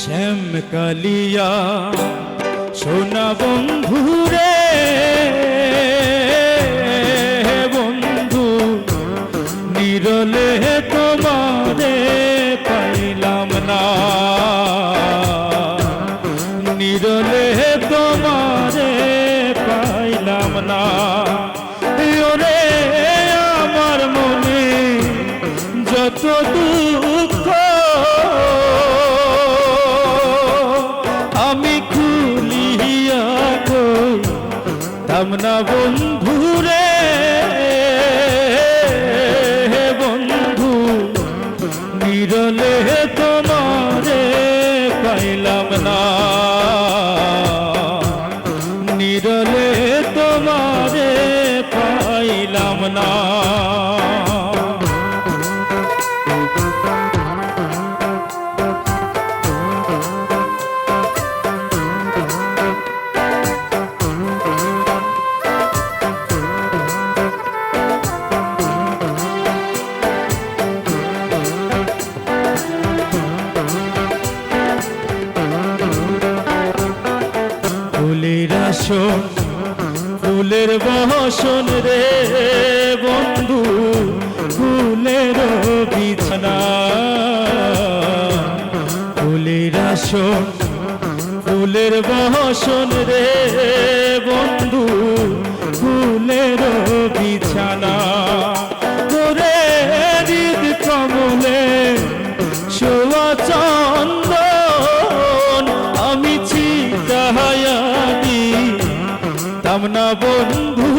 শ্যাম কালিয়া। সোনা বন্ধু রে বন্ধু, নিরলে তোমারে পাইলাম না। নিরলে তোমারে পাইলাম না। ওরে আমার মনে যত দুঃখ তামনা বন্ধু রে। বন্ধু নিরলে তোমারে পাইলাম না। নিরলে তোমারে পাইলাম না। ফুলের বহসন রে বন্ধু ফুলের বিছানা। ফুলের আসন ফুলের বসন রে তামনা বন্ধু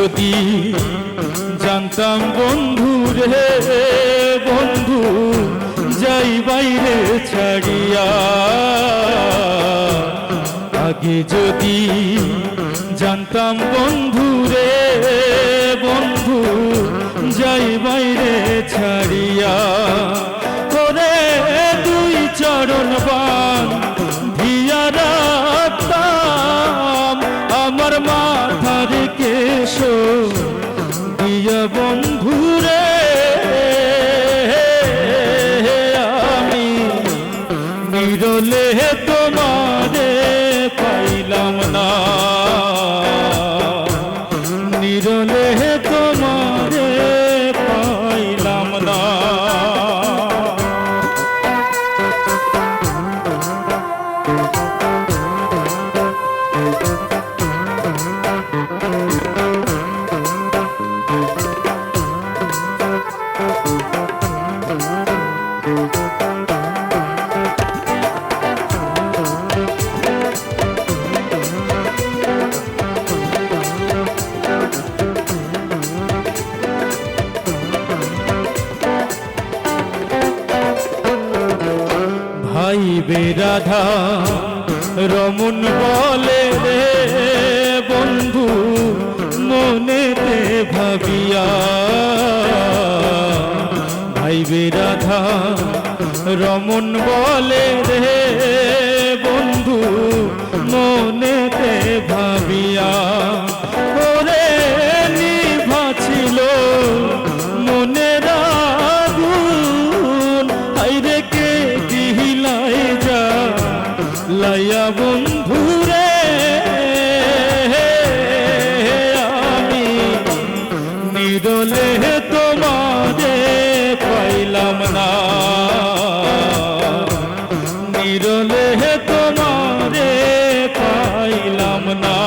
যদি জানতাম বন্ধু রে বন্ধু, যাই বাইরে ছাড়িয়া। আগে যদি জানতাম বন্ধু রে বন্ধু, যাই বাইরে ছাড়িয়া। করে দুই চরণ বান ধিয়া আমার মাথার কেশ দিয়া বন্ধুরে আমি নিরলে বেরাধা রমন বলে রে বন্ধু, মনেতে ভাবিয়া। ভাই বেরাধা রমন বলে রে বন্ধু মনে মনেতে ভাবিয়া। লাইয়া বন্ধু রে আমি নিরলে তোমারে পাইলাম না। নিরলে তোমারে পাইলাম না।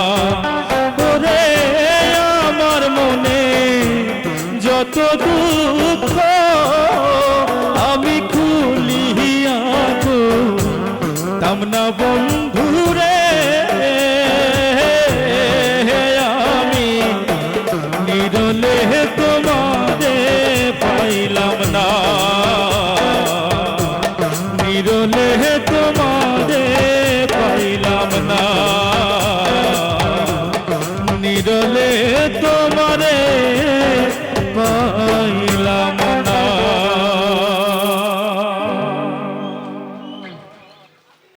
তামনা বন্ধুরে আমি। নিরলে তোমারে পাইলাম না। নিরলে তোমারে পাইলাম না। নিরলে তোমারে পাইলাম